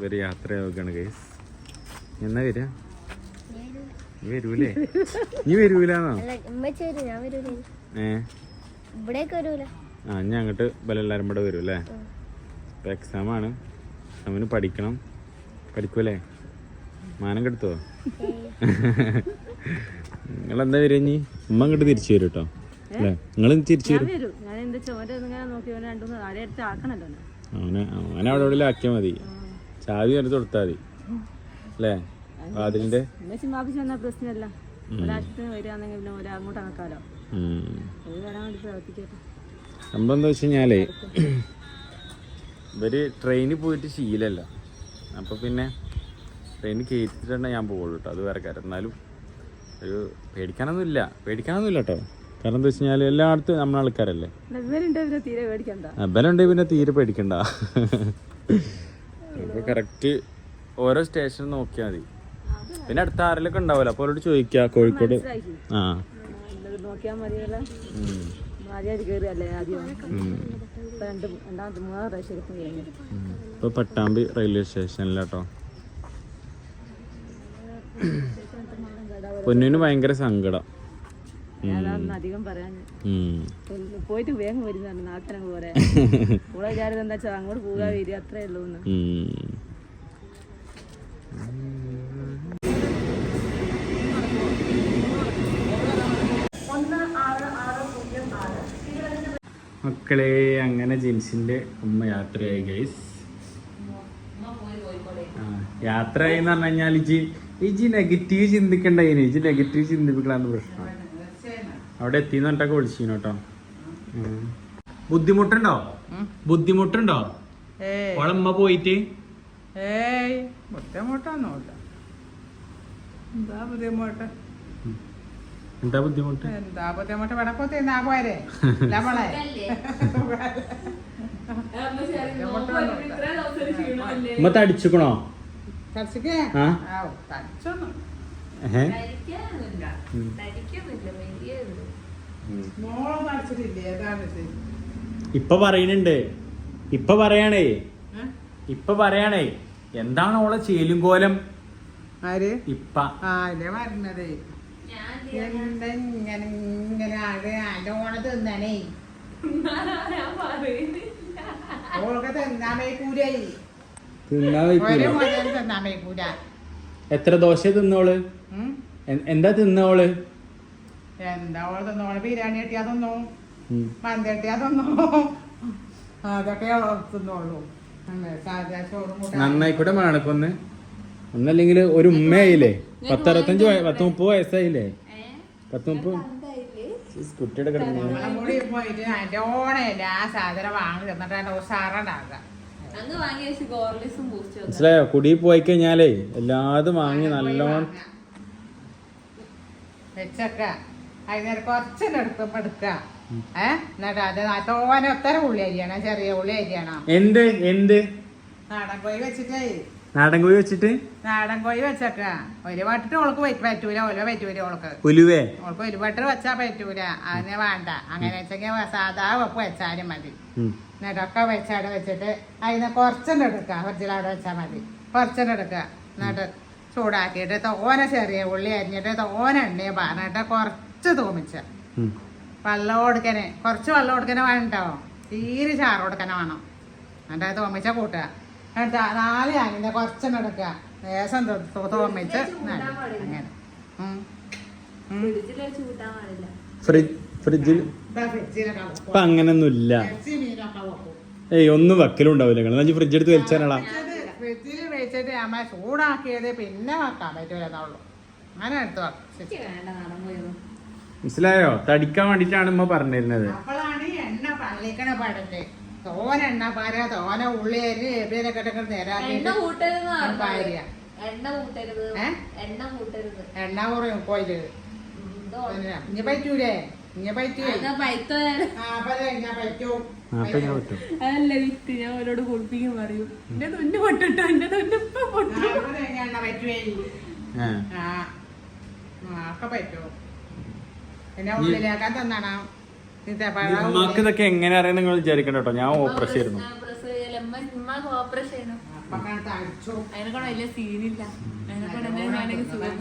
ഇവർ യാത്രയാവുകയാണ് ഗൈസ് എന്നാ വരിക? നീ വരൂലേ? നീ വരൂലെന്നോ? ഏ? ആ ഞാൻ അങ്ങോട്ട് ബലെല്ലാരും കൂടെ വരും അല്ലേ? ഇപ്പൊ എക്സാം ആണ്. അവന് പഠിക്കണം. പഠിക്കൂലേ? മാനം കെടുത്തോ? നിങ്ങൾ എന്താ വരിക ഇനി? ഉമ്മ അങ്ങോട്ട് തിരിച്ചു വരും കേട്ടോ അല്ലേ? നിങ്ങൾ തിരിച്ചു വരും. അവനെ. അവനെ അവനെ അവിടെ എവിടെ ആക്കിയാൽ മതി. ചാവി എടുത്ത് കൊടുത്താൽ മതി. അല്ലേ? വാതിലിന്റെ? പ്രശ്നമല്ല. സംഭവം എന്താ വെച്ച് കഴിഞ്ഞാലേ ഇവർ ട്രെയിനിൽ പോയിട്ട് ശീലല്ല. അപ്പൊ പിന്നെ ട്രെയിനിൽ കയറ്റിട്ടാണ് ഞാൻ പോകുള്ളൂ കേട്ടോ അത് വേറെ കാര്യം. എന്നാലും ഒരു പേടിക്കാനൊന്നുമില്ല. പേടിക്കാനൊന്നുമില്ല കേട്ടോ കാരണം എന്താ വെച്ച് കഴിഞ്ഞാൽ എല്ലായിടത്തും നമ്മളെ ആൾക്കാരല്ലേ? ബലുണ്ടെങ്കിൽ പിന്നെ തീരെ പേടിക്കണ്ട. ഇപ്പൊ കറക്റ്റ് ഓരോ സ്റ്റേഷൻ നോക്കിയാൽ മതി. പിന്നെ അടുത്ത ആരിലൊക്കെ ഉണ്ടാവില്ല അപ്പൊ അവരോട് ചോദിക്കുക കോഴിക്കോട്. ആ. നോക്കിയാൽ മതിയല്ല. ഇപ്പൊ പട്ടാമ്പി റെയിൽവേ സ്റ്റേഷനിലാട്ടോ. പൊന്നിന് ഭയങ്കര സങ്കടം. ഞാനതൊന്നും അധികം പറയാൻ പോയിട്ട് വേഗം വരുന്നുണ്ട് നാട്ടിനങ്ങ് പോരെ. കൂടെ വിചാരം എന്താ വെച്ചാൽ അങ്ങോട്ട് പോകാൻ വരിക അത്രേ ഉള്ളൂ മക്കളെ അങ്ങനെ ജിൻസിന്റെ ഉമ്മ യാത്രയായി ഗൈസ് യാത്രയായി എന്ന് പറഞ്ഞു കഴിഞ്ഞാൽ ഇജി ഇജി നെഗറ്റീവ് ചിന്തിക്കണ്ട ഇനി ഇജി നെഗറ്റീവ് ചിന്തിപ്പിക്കലാണ് പ്രശ്നം അവിടെ എത്തിന്ന് പറഞ്ഞിട്ടൊക്കെ വിളിച്ചിരുന്നു കേട്ടോ. ബുദ്ധിമുട്ടുണ്ടോ? ബുദ്ധിമുട്ടുണ്ടോ? ഓളമ്മ പോയിട്ട്? ഏയ് ബുദ്ധിമുട്ടൊന്നുമില്ല. എന്താ ബുദ്ധിമുട്ട്? എന്താ ബുദ്ധിമുട്ട്? എന്താ ബുദ്ധിമുട്ട്? വിടക്കോ തിന്നാ പോരെ? നമ്മളെ ഉമ്മ തടിച്ചുക്കണോ? കളിച്ചിക്കേ ആ? തടിച്ചൊന്നും ഇത്? ഇപ്പൊ പറയുന്നുണ്ട് ഇപ്പൊ പറയണേ? ഇപ്പൊ പറയാണേ. എന്താണ് ഓളെ ചേലും കോലം? ആര്? ഇപ്പ. പറഞ്ഞത്. ഇങ്ങനെ ഇങ്ങനെ ആട്? ഓണ എത്ര ദോശ തിന്നോൾ എന്താ തിന്നോൾ എന്താ ഓൾ തിന്നോൾ? ബിരിയാണി കിട്ടിയാ തിന്നു. മന്തി കിട്ടിയാ തിന്നു? അതൊക്കെ തിന്നോളൂ. നന്നായിക്കോട്ടെ മാണക്കൊന്ന് ഒന്നല്ലെങ്കിൽ ഒരു ഉമ്മയായില്ലേ? പത്തറുപത്തഞ്ച് പത്ത് മുപ്പത് വയസ്സായില്ലേ? പത്ത് മുപ്പത് കുട്ടിയുടെ മനസ്സിലായോ? കുടി പോയി കഴിഞ്ഞാലേ എല്ലാതും വാങ്ങി നല്ലോണം വെച്ചക്ക. അതിനേരം കുറച്ചെന്നെ എടുക്കുമ്പോ എടുക്ക. ഏ? എന്നിട്ട് അത് തോനെ ഒത്തര ഉള്ളി അരിയാണ് ചെറിയ ഉള്ളി അരിയാണ്. എന്ത്? എന്ത്? നാടൻ കോഴി വെച്ചിട്ടേ. നാടൻ കോഴി വെച്ചിട്ട്? നാടൻ കോഴി വെച്ചക്ക. ഒരു വട്ടിട്ട് ഓൾക്ക് പറ്റ- പറ്റൂല ഓല പറ്റൂല ഓൾക്ക്. ഉലുവേ ഓൾക്ക് ഒരു വട്ടർ വെച്ചാ പറ്റൂല. അതിനെ വേണ്ട. അങ്ങനെ വെച്ചെങ്കിൽ സാധാ വെപ്പ് വെച്ചാലും മതി. എന്നിട്ടൊക്കെ വെച്ചവിടെ വെച്ചിട്ട് അതിനെ കുറച്ചെണ്ണം എടുക്കുക ഫ്രിഡ്ജിലവിടെ വെച്ചാൽ മതി. കുറച്ചെണ്ണം എടുക്കുക എന്നിട്ട് ചൂടാക്കിയിട്ട് തോന ചെറിയ ഉള്ളി അരിഞ്ഞിട്ട് തോന എണ്ണയെ പറഞ്ഞിട്ട് കുറച്ച് തൂമിച്ച തോമിച്ച. വെള്ളം കൊടുക്കനെ. കുറച്ച് വെള്ളം കൊടുക്കനെ വേണ്ടോ തീരെ ചാറ് കൊടുക്കനെ വേണം. എന്നിട്ട് അത് തോമിച്ച കൂട്ടുക. എന്നിട്ട് നാല് ഞാനിന്റെ കുറച്ചെണ്ണം എടുക്കുക. ലേശം തു- തോമിച്ച് നട്. അങ്ങനെ. ഫ്രിഡ്ജിൽ. ഇപ്പൊ ഏയ് ഒന്നും വെക്കലും ഉണ്ടാവില്ല. നിങ്ങൾ ഫ്രിഡ്ജ് എടുത്ത് വെച്ചത് ഫ്രിഡ്ജിൽ വെച്ചിട്ട് അമ്മ ചൂടാക്കിയത് പിന്നെ വെക്കാൻ പറ്റൂലെന്നുള്ളൂ അങ്ങനെ എടുത്ത് വെക്കാം. മനസ്സിലായോ? തടിക്കാൻ വേണ്ടിട്ടാണ് ഉമ്മ പറഞ്ഞിരുന്നത്. അപ്പോഴാണ് എണ്ണ പള്ളിക്കണ പാടല്ലേ? തോന എണ്ണ പാര തോന ഉള്ളി അരി എബിയിലൊക്കെ ഇട്ടിട്ട് എണ്ണ കൂട്ടരുത് പാരിയ എണ്ണ കൂട്ടരുത്. എണ്ണ കൂട്ടരുത്. എണ്ണ കുറയും കോയിൽ ഇനി പറ്റൂലേ? ഇനി പറ്റൂ ആ അപ്പൊ ഞാൻ പറ്റൂ. ആ, അപ്പൊ ഞാൻ പറ്റും. അതല്ല വിത്ത് ഞാൻ അവരോട് കുളിപ്പിക്കും പറയും. എന്റെ തുന്നു പൊട്ടിട്ടോ എന്റെ തൊന്ന് ഇപ്പൊ ആ, പൊട്ടു അപ്പൊ എണ്ണ പറ്റുവേ? ആ. ഒക്കെ പറ്റൂ. പിന്നെ ഉള്ളിലേക്കാൻ തന്നാണോ. ഉമ്മാക്ക് ഇതൊക്കെ എങ്ങനെ അറിയാൻ നിങ്ങൾ വിചാരിക്കണ്ട കേട്ടോ. ഞാൻ ഓപ്പറേഷൻ ആയിരുന്നു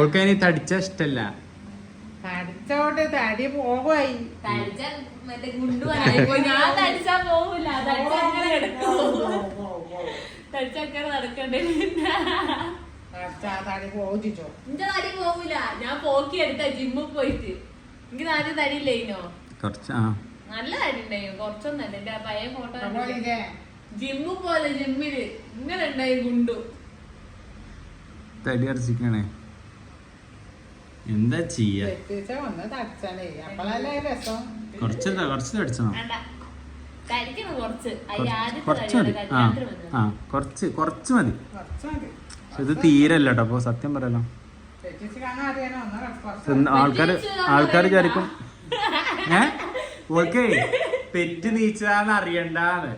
ഓൾക്ക് അതിന് തടിച്ച ഇഷ്ടല്ല. തടിച്ചോട്ട് തടി തടി പോവില്ല ഞാൻ പോക്കി എടുത്ത ജിമ്മിൽ പോയിട്ട്. എനിക്ക് ആദ്യം തടി ഇല്ലേനോ കുറച്ച് ആ. നല്ല തടി ഉണ്ടായിരുന്നു കുറച്ചൊന്നല്ല എന്റെ ആ പഴയ ഫോട്ടോ അപ്പൊ ഇതേ പോലെ ജിമ്മിൽ ഇങ്ങനെ ഉണ്ടായി ഗുണ്ടു. തടി അരച്ചിക്കണേ എന്താ ചെയ്യാ? വെട്ടിച്ച ഒന്ന് തടിച്ചാലേ. അപ്പോഴല്ലേ രസം. കുറച്ച് കുറച്ച് തടിച്ചോ? കുറച്ച്. അത് ആദ്യത്തെ കുറച്ച് മതി. ആ കുറച്ച് കുറച്ച് മതി. ഇത് തീരല്ലോ കേട്ടോ. അപ്പൊ സത്യം പറയല്ലോ. ആൾക്കാര് ആൾക്കാർ വിചാരിക്കും ഏ? ഓൾക്കേ പെറ്റ് നീച്ചതാന്ന് അറിയണ്ടാന്ന്.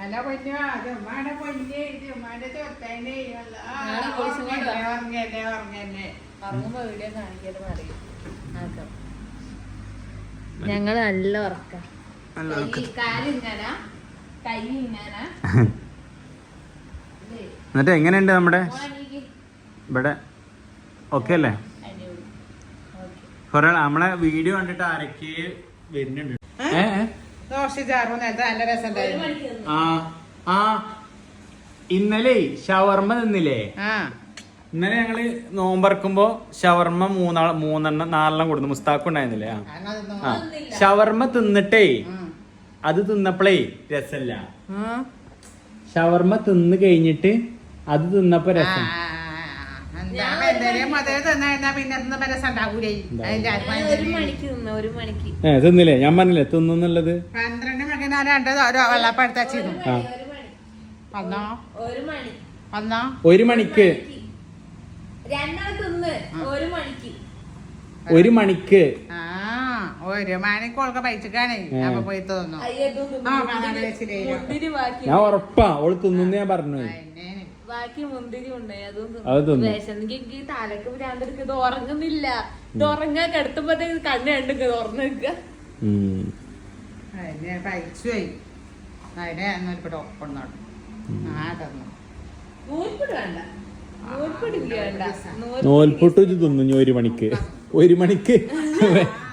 അല്ല പൊന്നോ ഉറങ്ങുമ്പോ വീഡിയോ അറിയും ഞങ്ങൾ നല്ല ഉറക്കാം. എന്നിട്ട് എങ്ങനെയുണ്ട് നമ്മുടെ? ഇവിടെ ഓക്കെ അല്ലേ? ഓക്കേ. കൊറേ നമ്മളെ വീഡിയോ കണ്ടിട്ട് ആരൊക്കെ വരുന്നുണ്ട്? ഇന്നലെ ഷവർമ്മ തിന്നില്ലേ? ആ. ഇന്നലെ ഞങ്ങൾ നോമ്പറക്കുമ്പോ ഷവർമ്മ മൂന്നാൾ മൂന്നെണ്ണം നാലെണ്ണം കൊടുത്തു മുസ്താഖ് ഉണ്ടായിരുന്നില്ലേ. ആ. ഷവർമ്മ തിന്നിട്ടേ. അത് തിന്നപ്പോഴേ രസല്ല. ഷവർമ്മ തിന്ന് കഴിഞ്ഞിട്ട് അത് തിന്നപ്പോ രസം. തിന്നില്ലേ? ഞാൻ പറഞ്ഞില്ലേ തിന്നുന്നുള്ളത്? പന്ത്രണ്ട് മണിക്ക് ഒരു മണിക്ക് ഒരു മണിക്ക്. ഞാൻ ഉറപ്പാ ഓൾ തിന്നു ഞാൻ പറഞ്ഞു. ബാക്കി മുന്തിരി ഉണ്ടായി അതും. വിശന്നെങ്കിൽ എനിക്ക് തലക്ക് ഭ്രാന്തെടുക്ക് ഇത് ഉറങ്ങുന്നില്ല. ഇത് ഉറങ്ങാൻ കിടത്തുമ്പോഴത്തേക്ക് കണ്ണ് കണ്ടു തുറന്നു നിൽക്കുക ഉം. അതിനെ കഴിച്ചു പോയി. അതിനെ എന്നൊരു ഒപ്പം നടന്നു ആ തന്നു. ഒരു മണിക്ക്. ഒരു മണിക്ക്.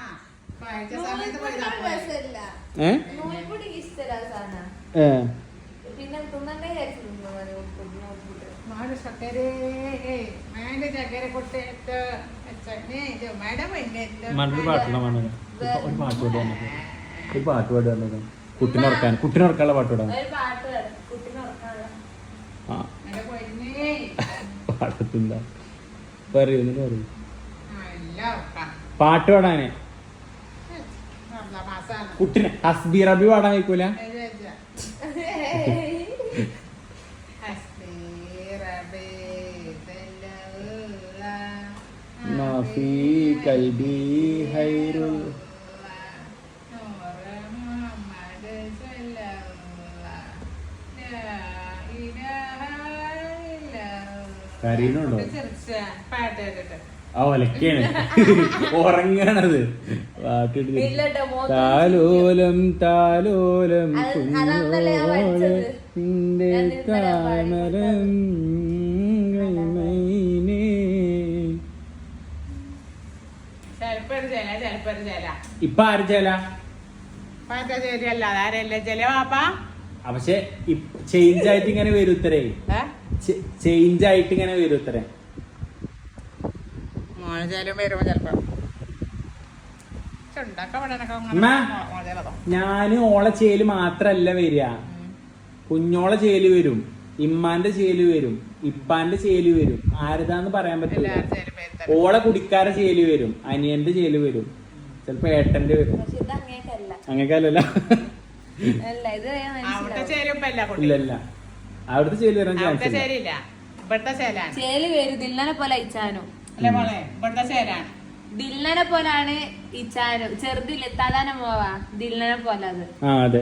മറ്റൊരു പാട്ടുള്ള മണ്ണ ഒരു പാട്ട് പാടി ഒരു പാട്ട് പാടി വന്നത് കുട്ടിനുറക്കാൻ കുട്ടിനുറക്കാനുള്ള പാട്ട് പാടാം. ആ. പറയൂ എന്നിട്ട് പറയൂ. പാട്ട് പാടാനേ. കുട്ടിനെ ഹസ്ബി റബി പാടാൻ ഹൈറുൽ കരീനുണ്ടോ പാട്ട് കേട്ടിട്ട്. ആ ഒലക്കാണ് ഉറങ്ങണത്. പാട്ടിട്ട് താലോലം താലോലം കുഞ്ഞോളെ താമരം ഇപ്പൊ ആര് ചേല? പക്ഷെ ചേഞ്ച് ആയിട്ട് ഇങ്ങനെ വരും ഉത്തരേ ചേഞ്ച് ആയിട്ട് ഇങ്ങനെ വരും ഉത്തരേ ചെലപ്പോ. ഞാൻ ഓളെ ചേൽ മാത്രല്ല വരിക. കുഞ്ഞോള ചേൽ വരും. ഇമ്മാന്റെ ചേൽ വരും. ഇപ്പാന്റെ ചേൽ വരും. ആരതാന്ന് പറയാൻ പറ്റില്ല ഓള കുടിക്കാര ചേൽ വരും. അനിയന്റെ ചേൽ വരും. ചിലപ്പോ ഏട്ടന്റെ വരും. കുട്ടി ഇല്ലല്ല. അവിടുത്തെ ചേൽ വരാൻ ചാൻസ് ഇല്ല. ഇവിടുത്തെ ചേൽ വരും. ദില്ലനെ പോലെ ഇച്ചാനും അല്ലേ മോളെ? ഇവിടുത്തെ ചേലാണ് ദില്ലനെ പോലാണ് ഇച്ചാനും. ചെറുതില്ല താതാനം പോവാ ദില്ലനെ പോലെ അത്. ആ അതെ.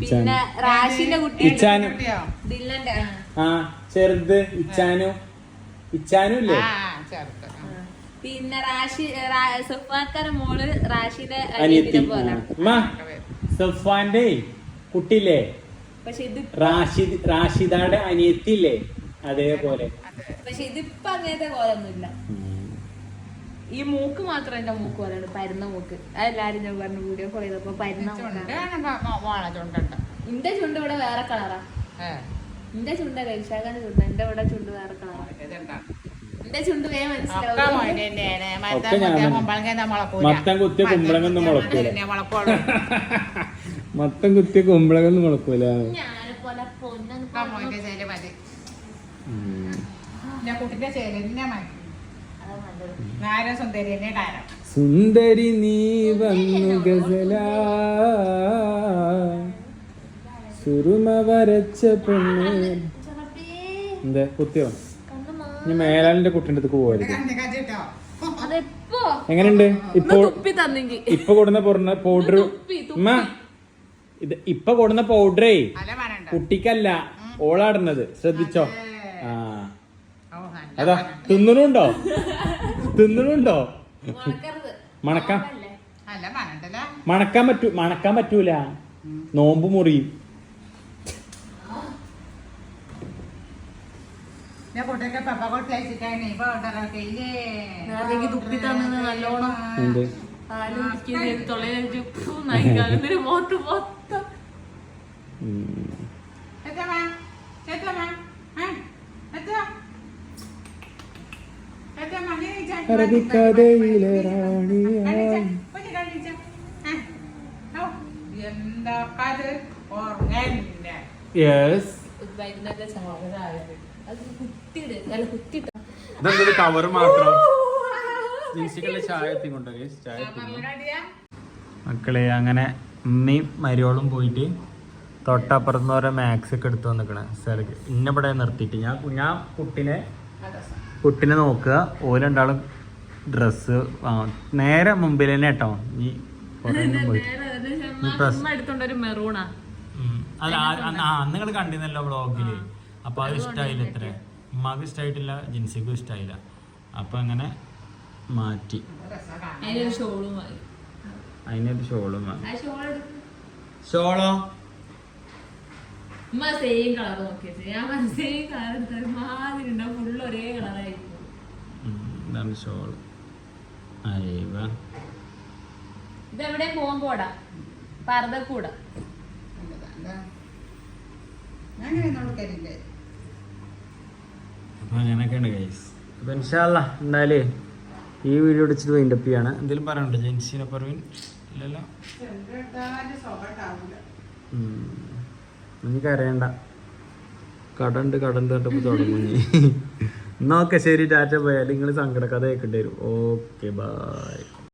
പിന്നെ റാഷിന്റെ കുട്ടി. ഇച്ചാനു. കുട്ടിയോ? ദില്ലന്റെ ആ. ആ ചെറുത് ഇച്ചാനു. ഇച്ചാനും ഇല്ലേ? പിന്നെ റാഷി സഫാക്കാരെ മോൾ റാഷിന്റെ അനിയത്തി. അനിയത്തിനെ പോലെ. സഫാന്റെ കുട്ടിയില്ലേ? പക്ഷെ ഇത് റാഷിദ് റാഷിദയുടെ അനിയത്തില്ലേ അതേപോലെ. പക്ഷെ ഇതിപ്പോ അങ്ങനത്തെ കോലൊന്നുമില്ല. ഈ മൂക്ക് മാത്രം എന്റെ മൂക്ക് പറയുന്നത് പരുന്ന മൂക്ക്. അതെല്ലാരും ഞാൻ പറഞ്ഞു വീഡിയോ കോൾ ചെയ്തപ്പോ പരുന്ന എന്റെ ചുണ്ട് ഇവിടെ വേറെ കളറാ എന്റെ ചുണ്ട രവിശാഖന്റെ ചുണ്ട്? എന്റെ ഇവിടെ ചുണ്ട് വേറെ കളറാ? എന്റെ ചുണ്ട്. മത്തം കുത്തിയ കുമ്പളകൊന്നും മുളക്കൂല. കുട്ടിന്റെ മതി. സുന്ദരി നീ വന്നു ഗസല. സുറുമ വരച്ച പെണ്ണ്. എന്താ? കുത്തിയോ? ഇനി മേലാലിന്റെ കുട്ടിന്റെ അടുത്ത് പോവായിരിക്കും. എങ്ങനെയുണ്ട്? ഇപ്പോൾ ഇപ്പൊ കൊടുന്ന പൊറന്ന പൗഡർ. ഉമ്മ ഇത് ഇപ്പൊ കൊടുന്ന പൗഡറേ. കുട്ടിക്കല്ല ഓളാടുന്നത്. ശ്രദ്ധിച്ചോ? ആ. അതാ. തിന്നണുണ്ടോ? തിന്നണുണ്ടോ? മണക്കാം? മണക്കാൻ പറ്റൂ മണക്കാൻ പറ്റൂല. നോമ്പ് മുറിയും ഞാൻ യെസ് ഇതെന്തൊരു കവർ മാത്രം? ജിൻസിക്കുള്ള ചായ എത്തിക്കൊണ്ടോ guys? ചായ മക്കളെ അങ്ങനെ ഉമ്മയും മരിയോളും പോയിട്ട് തൊട്ടപ്പുറത്തുനിന്ന് ഓരോ മാക്സ് ഒക്കെ എടുത്തു വന്നിക്കണ. സ്ഥലക്ക് ഇന്നിവിടെ നിർത്തിയിട്ട് ഞാൻ ഞാൻ കുട്ടിനെ കുട്ടിനെ നോക്കുക. ഓരോ രണ്ടാളും ഡ്രസ്സ് നേരെ മുമ്പിൽ തന്നെ കേട്ടോ. ഈ ഡ്രസ് മെറൂണാ. അല്ല അന്ന് നിങ്ങൾ കണ്ടിരുന്നല്ലോ ബ്ലോഗിൽ അപ്പൊ അത് ഇഷ്ടമായില്ല ഇത്ര. ഉമ്മാക്ക് ഇഷ്ടമായിട്ടില്ല ജിൻസിക്കും ഇഷ്ടമായില്ല അപ്പൊ അങ്ങനെ മാറ്റി. അതിനൊരു ഷോളും ഷോളും വാങ്ങി. ആ ഷോൾ എടുക്കും ഷോളോ? ഉമ്മ സെയിം കളർ നോക്കിയത് ഞാൻ സെയിം കളർ എടുത്താൽ മാതിരി ഉണ്ടാവും. ഫുള്ള് ഒരേ കളറായിരിക്കും ഉം, ഇതാണ് ഷോൾ അയവ ഇത് എവിടെയും പോകാൻ പോടാ പർദ്ദക്കൂടാ ഞാൻ ഇങ്ങനെ നോക്കലില്ലേ അപ്പൊ അങ്ങനെയൊക്കെയാണ് ഗൈസ് അപ്പൊ ഇൻഷാല്ല എന്തായാലേ ഈ വീഡിയോ ഇടിച്ചിട്ട് വൈൻഡപ്പ് ചെയ്യാണ്. എന്തെങ്കിലും പറയാനുണ്ടോ ജെൻസിനെ പറവിൻ ഇല്ലല്ലോ. ഇനി കരയണ്ട. കടണ്ട് കടണ്ട് കണ്ടപ്പോ തുടങ്ങും എന്നാ ഓക്കെ ശരി ടാറ്റ പോയാൽ നിങ്ങൾ സങ്കട കഥ കേൾക്കേണ്ടി വരും. Okay bye